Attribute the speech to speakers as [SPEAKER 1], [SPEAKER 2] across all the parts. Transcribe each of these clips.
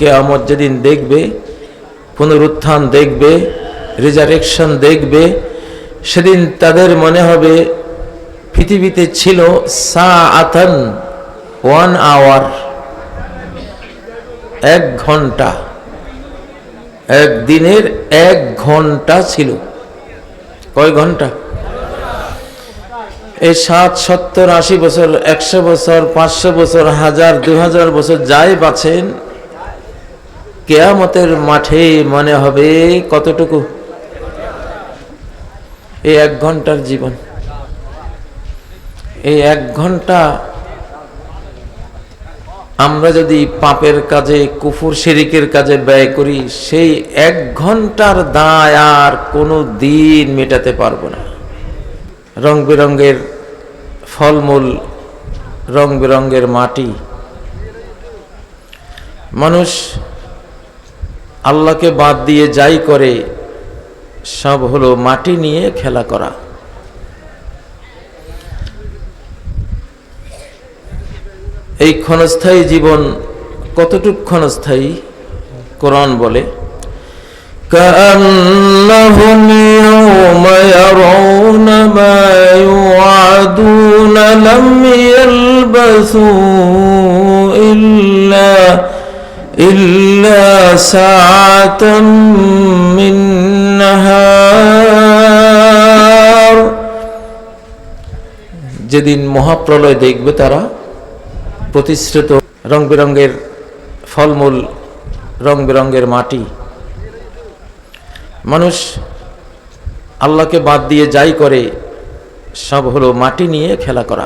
[SPEAKER 1] কেয়ামত যেদিন দেখবে, পুনরুত্থান দেখবে রিজারেকশন দেখবে, সেদিন তাদের মনে হবে, পৃথিবীতে ছিল সা আথান ওয়ান আওয়ার এক ঘণ্টা। এক দিনের এক ঘণ্টা ছিল। কয় ঘণ্টা? এই সাত, সত্তর, আশি বছর, একশো বছর, পাঁচশো বছর, হাজার দু হাজার বছর যাই বাঁচেন কেয়ামতের মাঠে মনে হবে কতটুকু? এই এক ঘণ্টার জীবন। এই এক ঘণ্টা আমরা যদি পাপের কাজে, কুফুর শিরিকের কাজে ব্যয় করি, সেই এক ঘণ্টার দায় আর কোনো দিন মেটাতে পারব না। রং বেরঙ্গের ফলমূল রং বেরঙ্গের মাটি। মানুষ আল্লাহকে বাদ দিয়ে যাই করে সব হলো মাটি নিয়ে খেলা করা এই ক্ষণস্থায়ী জীবন কতটুক ক্ষণস্থায়ী কোরআন বলে كأنهم يوم يرون ما يوعدون لم يلبثوا إلا إلا ساعة من نهار যেদিন মহাপ্রলয় দেখবে তারা প্রতিশ্রুত রং বেরঙ্গের ফলমূল রং বেরঙ্গের মাটি মানুষ আল্লাহকে বাদ দিয়ে যাই করে সব হলো মাটি নিয়ে খেলা করা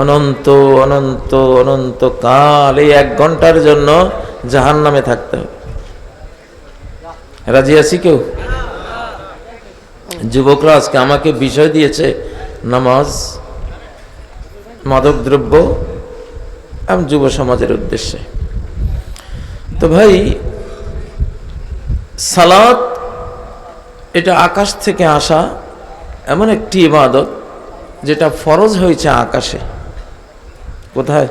[SPEAKER 1] অনন্ত অনন্ত অনন্ত কাল। এই এক ঘণ্টার জন্য জাহান নামে থাকতে হবে। রাজি আছি কেউ? যুবকরা আজকে আমাকে বিষয় দিয়েছে, নামাজ, মাদক দ্রব্য এবং যুব সমাজের উদ্দেশ্যে। তো ভাই, সালাত, এটা আকাশ থেকে আসা এমন একটি ইবাদত, যেটা ফরজ হয়েছে আকাশে। কোথায়?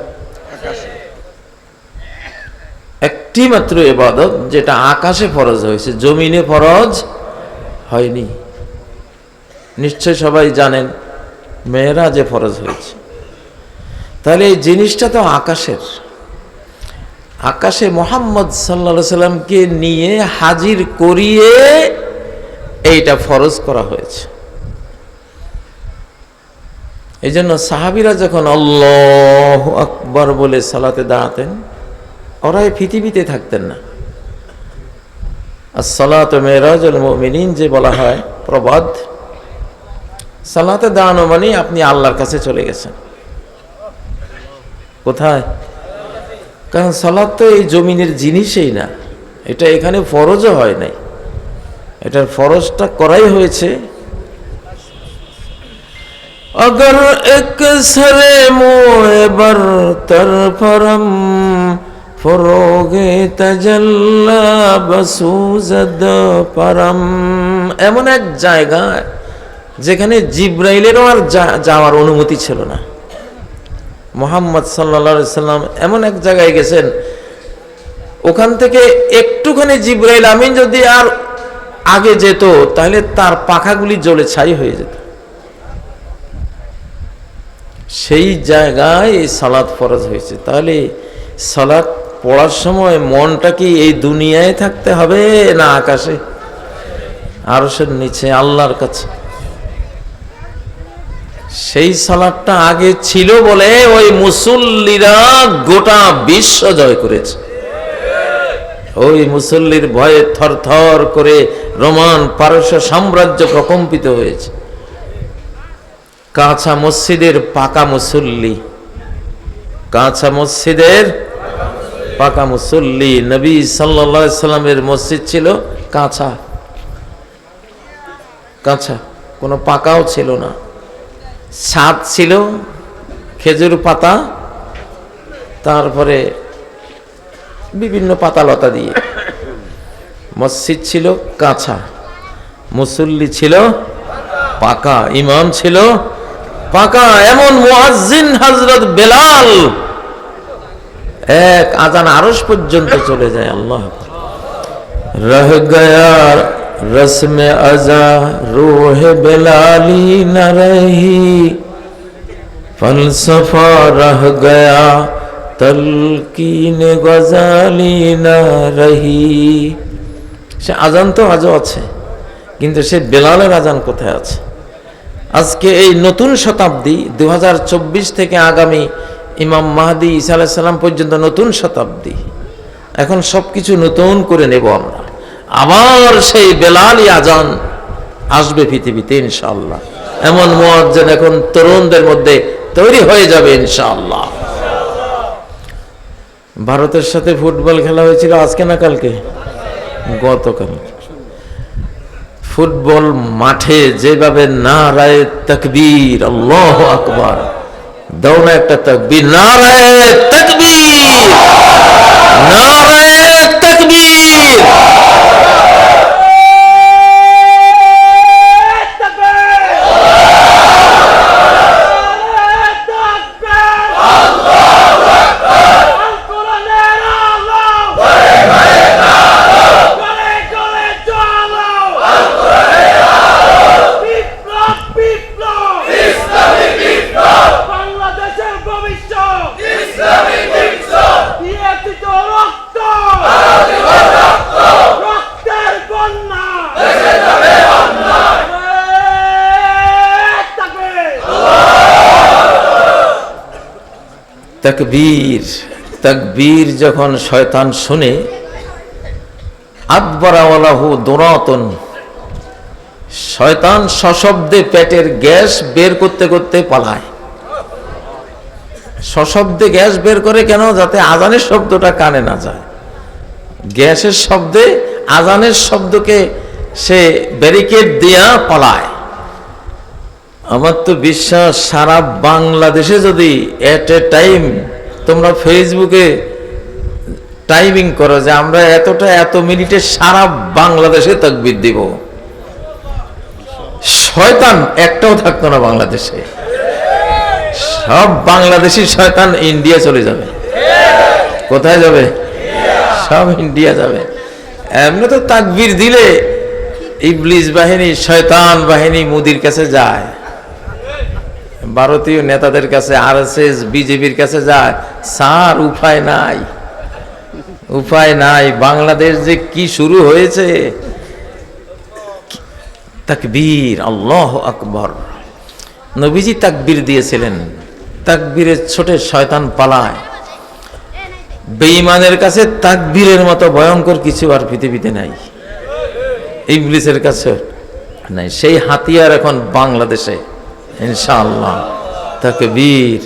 [SPEAKER 1] একটি মাত্র ইবাদত যেটা আকাশে ফরজ হয়েছে, জমিনে ফরজ হয়নি। নিশ্চয় সবাই জানেন মেয়েরা যে ফরজ হয়েছে। তাহলে এই জিনিসটা তো আকাশের। আকাশে মোহাম্মদ সাল্লা সাল্লামকে নিয়ে হাজির করিয়ে এইটা ফরজ করা হয়েছে। এই জন্য সাহাবিরা যখন আল্লাহ আকবর বলে সালাতে দাঁড়াতেন, ওরা পৃথিবীতে থাকতেন না। আর সালাত মেয়েরাজ মিনিন যে বলা হয়, প্রবাদ। সালাতে দাঁড়ানো মানে আপনি আল্লাহর কাছে চলে গেছেন। কোথায়? কারণ সালাদ তো এই জমিনের জিনিসই না। এটা এখানে ফরজও হয় নাই। এটার ফরজটা করাই হয়েছে اگر ایک سر موئے برتر فرم فروغ تجلا بسوزد পরম এমন এক জায়গা যেখানে জিব্রাইলেরও আর যাওয়ার অনুমতি ছিল না। মোহাম্মদ সাল্লা সাল্লাম এমন এক জায়গায় গেছেন, ওখান থেকে একটুখানি জিব্রাইল আমিন যদি আর আগে যেত, তাহলে তার পাখাগুলি জ্বলে ছাই হয়ে যেত। সেই জায়গায় এই সালাদ ফরজ হয়েছে। তাহলে সালাদ পড়ার সময় মনটা কি এই দুনিয়ায় থাকতে হবে না আকাশে? আরসের নিচে, আল্লাহর কাছে। সেই সালাদটা আগে ছিল বলে ওই মুসল্লিরা গোটা বিশ্ব জয় করেছে। ওই মুসল্লির ভয়ে থরথর করে রোমান পারস্য সাম্রাজ্য প্রকম্পিত হয়েছে। কাঁচা মসজিদের পাকা মুসল্লি। কাঁচা মসজিদের পাকা মুসল্লি। নবী সাল্লা সাল্লামের মসজিদ ছিল কাঁচা। কাঁচা। কোনো পাকাও ছিল না। ছাদ ছিল, খেজুর পাতা, তারপরে বিভিন্ন পাতা লতা দিয়ে। মসজিদ ছিল কাঁচা। মুসল্লি ছিল পাকা। ইমাম ছিল পাকা এমন মুয়াজ্জিন হজরত বেলাল। এক আজান আরস পর্যন্ত চলে যায়, আল্লাহ রহ গয়া রসম আজা, রোহ বেলালি ন রহি। ফলসফা রহ গয়া, তলকিন গজালি না রহি। সে আজান তো আজও আছে, কিন্তু সে বেলালের আজান কোথায় আছে? আজকে এই নতুন শতাব্দী দু হাজার চব্বিশ থেকে আগামী ইমাম মাহাদি ইসা আলাইসাল্লাম পর্যন্ত নতুন শতাব্দী। এখন সব কিছু নতুন করে নেব আমরা। আবার সেই বেলালি আজান আসবে পৃথিবীতে ইনশাল্লাহ এমন মোয়াজ্জেন এখন তরুণদের মধ্যে তৈরি হয়ে যাবে ইনশাল্লাহ ভারতের সাথে ফুটবল খেলা হয়েছিল আজকে না কালকে? গতকাল ফুটবল মাঠে যেভাবে না রায় তকবীর, আল্লাহ আকবার। না একটা তকবীর না রায় তকবীর। না রায় তকবীর
[SPEAKER 2] বাংলাদেশের ভবিষ্যৎ দিয়েছি তো রক্ত রক্তের বন্যা থাকবে
[SPEAKER 1] তকবীর তকবীর যখন শয়তান শুনে আকবরাওয়ালাহু দোরাতন, শয়তান সশব্দে পেটের গ্যাস বের করতে করতে পালায়। সশব্দে গ্যাস বের করে কেন? যাতে আজানের শব্দটা কানে না যায়। গ্যাসের শব্দে আজানের শব্দকে সে ব্যারিকেড দিয়া পালায়। আমার তো বিশ্বাস সারা বাংলাদেশে যদি এট এ টাইম তোমরা ফেসবুকে টাইমিং করো যে আমরা এতটা, এত মিনিটে সারা বাংলাদেশে তকবির দিব। শয়তান একটাও থাকতো না বাংলাদেশে। সব বাংলাদেশি শয়তান ইন্ডিয়া চলে যাবে। কোথায় যাবে? সব ইন্ডিয়া যাবে। এমনি তো তাকবির দিলে ইবলিস বাহিনী, শয়তান বাহিনী মোদির কাছে যায়। ভারতীয় নেতাদের কাছে আর বিজেপির কাছে যায় সার উপায় নাই। উপায় নাই। বাংলাদেশ যে কি শুরু হয়েছে? তাকবীর, আল্লাহ আকবর। নবীজি তাকবীর দিয়েছিলেন। তাকবীরের ছোটে শয়তান পালায়। বেঈমানের কাছে তাকবীরের মতো ভয়ঙ্কর কিছু আর পৃথিবীতে নাই। ইবলিসের কাছে নাই। সেই হাতিয়ার এখন বাংলাদেশে। ইনশাআল্লাহ। তাকবীর,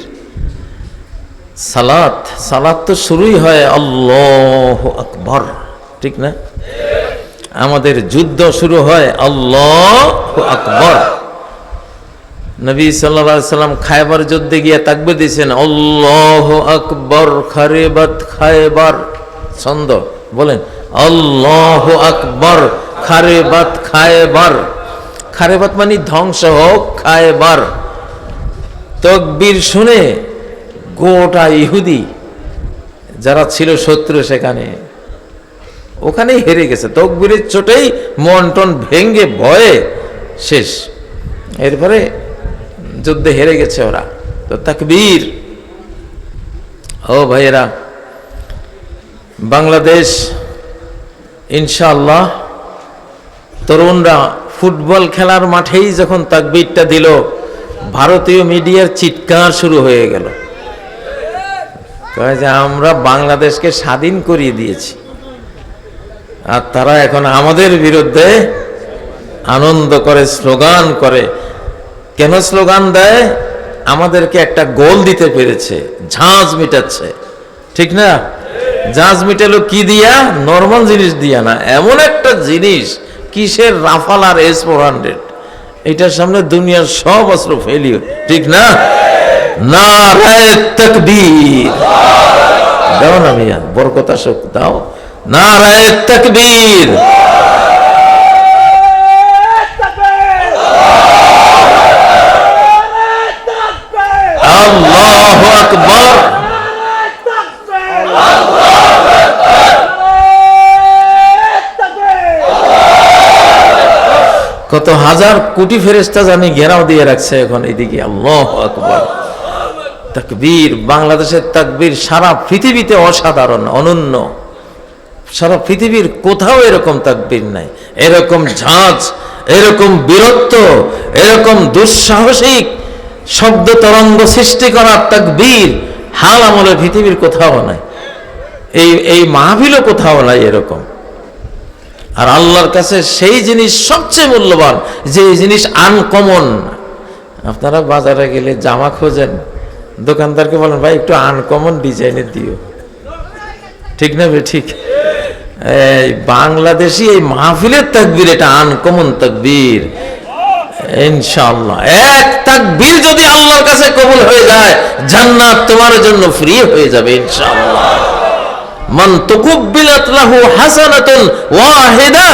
[SPEAKER 1] সালাত সালাত তো শুরুই হয় আল্লাহ আকবর, ঠিক না? আমাদের যুদ্ধ শুরু হয় আল্লাহ আকবর। নবী সাল্লা সাল্লাম খায়বার যুদ্ধে গিয়ে তাকবে দিয়েছেন, আল্লাহ আকবর, খারেবাত খায়বার। ছন্দ, বলেন, আল্লাহ আকবর, খারেবাত খায়বার। খারেবাত মানে ধ্বংস হোক খায়বার তকবীর শুনে গোটা ইহুদি যারা ছিল শত্রু সেখানে, ওখানেই হেরে গেছে। তকবীরের চোটেই মন টন ভেঙ্গে ভয়ে শেষ। এরপরে যুদ্ধে হেরে গেছে ওরা। তো তাকবীর, ও ভাইয়েরা, বাংলাদেশ, ইনশাআল্লাহ, তরুণরা ফুটবল খেলার মাঠেই যখন তাকবীরটা দিল, ভারতীয় মিডিয়ার চিৎকার শুরু হয়ে গেল। যে, আমরা বাংলাদেশকে স্বাধীন করিয়ে দিয়েছি। আর তারা এখন আমাদের বিরুদ্ধে আনন্দ করে, স্লোগান করে। কেন স্লোগান দেয়? আমাদেরকে একটা গোল দিতে পেরেছে, ঝাঁজ মিটাচ্ছে। ঠিক না? জাজ মিটালো কি দিয়া? নর্মাল জিনিস দিয়া না, এমন একটা জিনিস কিসের রাফাল আর এস ফোর হান্ড্রেড এটার সামনে দুনিয়ার সব অস্ত্র ফেলিও ঠিক না? দাও না মিয়া, বরকত আসুক, দাও। না, রায় তকবীর
[SPEAKER 2] তাকবীর তাকবীর।
[SPEAKER 1] আল্লাহু আকবার
[SPEAKER 2] তাকবীর তাকবীর
[SPEAKER 1] কত হাজার কোটি ফেরেস্তা জানি ঘেরাও দিয়ে রাখছে এখন এদিকে। আল্লাহ আকবার। তাকবীর, বাংলাদেশের তাকবীর সারা পৃথিবীতে অসাধারণ, অনন্য। সারা পৃথিবীর কোথাও এরকম তাকবীর নাই। এরকম ঝাঁজ, এরকম বীরত্ব, এরকম দুঃসাহসিক শব্দ তরঙ্গ সৃষ্টি করার তাকবীর হাল আমলে পৃথিবীর কোথাও নাই। এই এই মাহফিলও কোথাও নাই এরকম। আর আল্লাহর কাছে সেই জিনিস সবচেয়ে মূল্যবান, যে জিনিস আনকমন আপনারা বাজারে গেলে জামা খোঁজেন, দোকানদারকে বলেন, ভাই, একটু আনকমন ডিজাইনের দিও। ঠিক না বে ঠিক। এই বাংলাদেশি এই মাহফিলের তাকবীর, এটা আনকমন তাকবীর। ইনশাআল্লাহ। এক তাকবীর যদি আল্লাহর কাছে কবুল হয়ে যায়, জান্নাত তোমার জন্য ফ্রি হয়ে যাবে, ইনশাআল্লাহ। মান তুকুব্বিলাত লাহু হাসানাতুন ওয়াহিদা,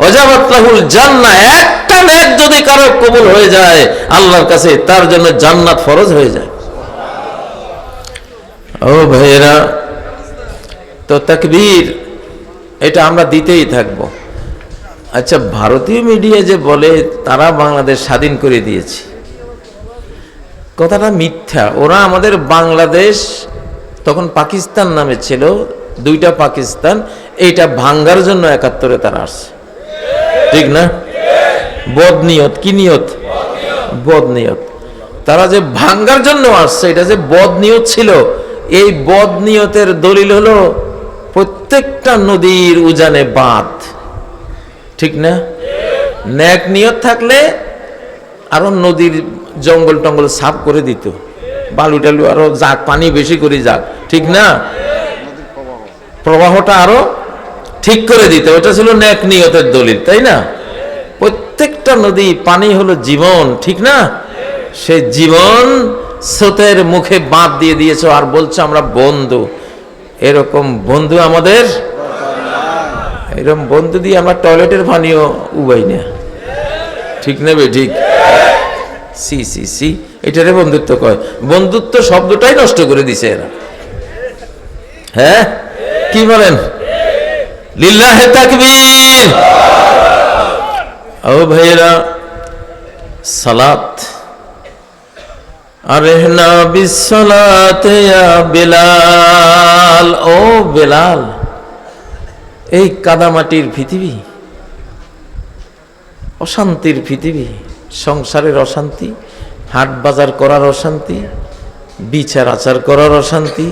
[SPEAKER 1] ওয়াজাবাত লাহুল জান্নাহ একটা নেক যদি কারও কবুল হয়ে যায়, আল্লাহর কাছে তার জন্য জান্নাত ফরজ হয়ে যায়। ও ভাইয়েরা, তো তাকবীর, এটা আমরা দিতেই থাকব। আচ্ছা ভারতীয় মিডিয়া যে বলে, তারা বাংলাদেশ স্বাধীন করে দিয়েছে। কথাটা মিথ্যা। ওরা আমাদের বাংলাদেশ তখন পাকিস্তান নামে ছিল, দুইটা পাকিস্তান, এইটা ভাঙ্গার জন্য একাত্তরে তারা আসছে। ঠিক না? বদ বদনিয়ত কি নিয়ত? বদনিয়ত তারা যে ভাঙ্গার জন্য আসছে, এটা যে বদনিয়ত ছিল, এই বদনিয়তের দলিল হলো প্রত্যেকটা নদীর উজানে বাঁধ। ঠিক না? ন্যাক নিয়ত থাকলে আরও নদীর জঙ্গল টঙ্গল সাফ করে দিত। বালু টালু আরও যাক, পানি বেশি করে যাক, ঠিক না? প্রবাহটা আরও ঠিক করে দিতে ওটা ছিল ন্যাক নিয়তের দলিল, তাই না? প্রত্যেকটা নদী পানি হলো জীবন, ঠিক না? সে জীবন স্রোতের মুখে বাঁধ দিয়ে দিয়েছ, আর বলছো আমরা বন্ধু। এরকম বন্ধু আমাদের এরকম বন্ধু দিয়ে আমরা টয়লেটের পানিও উবাই না। ঠিক নেবে ঠিক? সি সি সি। এটারে বন্ধুত্ব কয়। বন্ধুত্ব শব্দটাই নষ্ট করে দিছে এরা। হ্যাঁ? কি বলেন? লিল্লাহে তাকবীর। ও ভাইয়েরা, সালাত। আরেহনা বিসলাতে ইয়া বেলাল। ও বেলাল, এই কাদামাটির পৃথিবী, অশান্তির পৃথিবী, সংসারের অশান্তি হাট বাজার করার অশান্তি বিচার আচার করার অশান্তি।